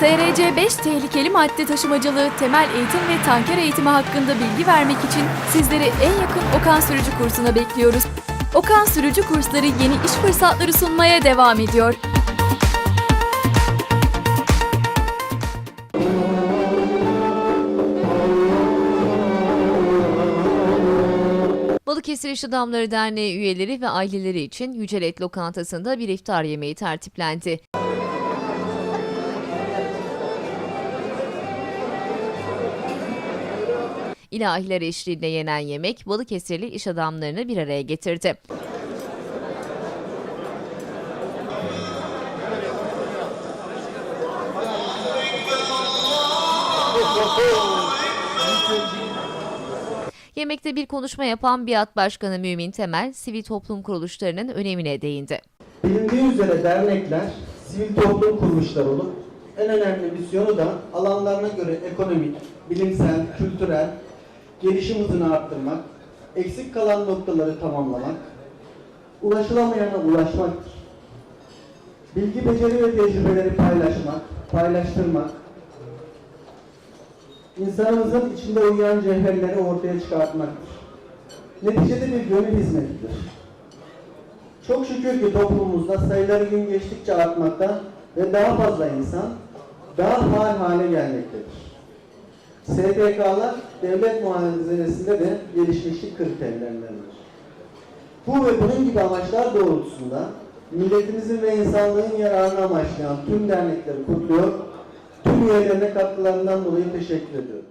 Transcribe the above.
TRC 5 tehlikeli madde taşımacılığı, temel eğitim ve tanker eğitimi hakkında bilgi vermek için sizleri en yakın Okan Sürücü kursuna bekliyoruz. Okan Sürücü kursları yeni iş fırsatları sunmaya devam ediyor. Balıkesir İş Adamları Derneği üyeleri ve aileleri için Yücelet Lokantası'nda bir iftar yemeği tertiplendi. İlahiler eşliğinde yenen yemek Balıkesirli iş adamlarını bir araya getirdi. Yemekte bir konuşma yapan Biat Başkanı Mümin Temel, sivil toplum kuruluşlarının önemine değindi. Bilindiği üzere dernekler sivil toplum kuruluşları olup en önemli misyonu da alanlarına göre ekonomik, bilimsel, kültürel gelişim hızını arttırmak, eksik kalan noktaları tamamlamak, ulaşılamayana ulaşmaktır. Bilgi, beceri ve tecrübeleri paylaşmak, paylaştırmak, insanımızın içinde uyuyan cevherleri ortaya çıkartmaktır. Neticede bir gönül hizmetidir. Çok şükür ki toplumumuzda sayıları gün geçtikçe artmakta ve daha fazla insan daha faal hale gelmektedir. STK'lar devlet muhasebesinde de gelişmişlik kriterlerindendir. Bu ve bunun gibi amaçlar doğrultusunda milletimizin ve insanlığın yararını amaçlayan tüm dernekleri kutluyor, tüm üyelerine katkılarından dolayı teşekkür ediyorum.